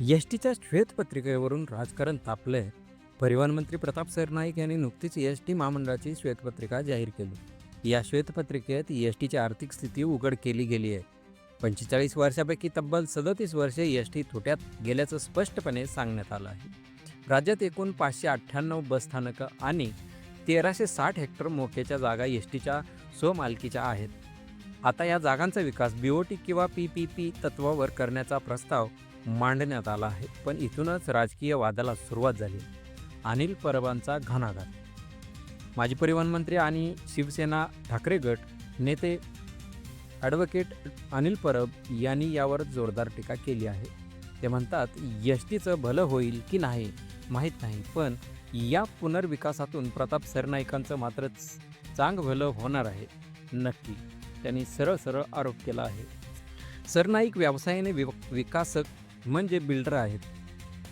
S टीच्या श्वेतपत्रिकेवरून राजकारण तापलंय. परिवहन मंत्री प्रताप सरनाईक यांनी नुकतीच एस टी महामंडळाची श्वेतपत्रिका जाहीर केली. या श्वेतपत्रिकेत एस टीची आर्थिक स्थिती उघड केली गेली आहे. पंचेचाळीस वर्षापैकी तब्बल सदतीस वर्षे एस टी तोट्यात गेल्याचं स्पष्टपणे सांगण्यात आलं आहे. राज्यात एकूण पाचशे अठ्ठ्याण्णव बसस्थानकं आणि तेराशे साठ हेक्टर मोक्याच्या जागा एस टीच्या स्वमालकीच्या आहेत. आता या जागांचा विकास बी ओ टी किंवा पी पी पी तत्वावर करण्याचा प्रस्ताव मांडण्यात आला आहे. पण इथूनच राजकीय वादाला सुरुवात झाली. अनिल परबांचा घणाघात. माजी परिवहन मंत्री आणि शिवसेना ठाकरे गट नेते ॲडव्होकेट अनिल परब यांनी यावर जोरदार टीका केली आहे. ते म्हणतात यष्टीचं भलं होईल की नाही माहीत नाही. पण या पुनर्विकासातून प्रताप सरनाईकांचं मात्र चांग भलं होणार आहे. नक्की. त्यांनी सरळ सरळ आरोप केला आहे. सरनाईक व्यवसायाने विक विकासक म्हणजे बिल्डर आहेत.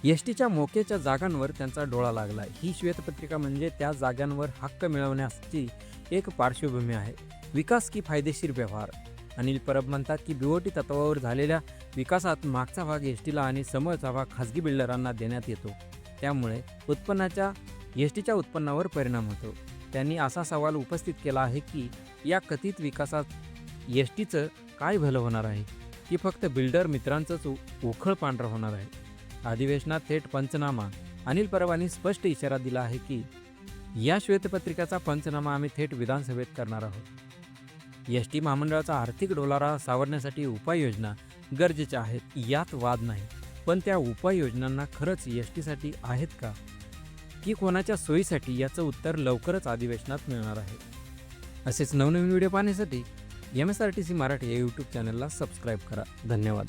एस टीच्या मोक्याच्या जागांवर त्यांचा डोळा लागला. ही श्वेतपत्रिका म्हणजे त्या जागांवर हक्क मिळवण्याची एक पार्श्वभूमी आहे. विकास की फायदेशीर व्यवहार? अनिल परब म्हणतात की बिओटी तत्वावर झालेल्या विकासात मागचा भाग एस टीला आणि समोरचा भाग खाजगी बिल्डरांना देण्यात येतो. त्यामुळे उत्पन्नाच्या एस टीच्या उत्पन्नावर परिणाम होतो. त्यांनी असा सवाल उपस्थित केला आहे की या कथित विकासात एस टीचं काय भलं होणार आहे? की फक्त बिल्डर मित्रांचंच उ- उखळ पांढरं होणार आहे. अधिवेशनात थेट पंचनामा. अनिल परवानी स्पष्ट इशारा दिला आहे की या श्वेतपत्रिकाचा पंचनामा आम्ही थेट विधानसभेत करणार आहोत. एस टी महामंडळाचा आर्थिक डोलारा सावरण्यासाठी उपाययोजना गरजेच्या आहेत यात वाद नाही. पण त्या उपाययोजनांना खरंच एस टीसाठी आहेत का? की कोणाच्या सोयीसाठी याचं उत्तर लवकरच अधिवेशनात मिळणार आहे? असेच नवनवीन व्हिडिओ पाहण्यासाठी M S R T C Marathi या यूट्यूब चॅनलला सबस्क्राईब करा. धन्यवाद.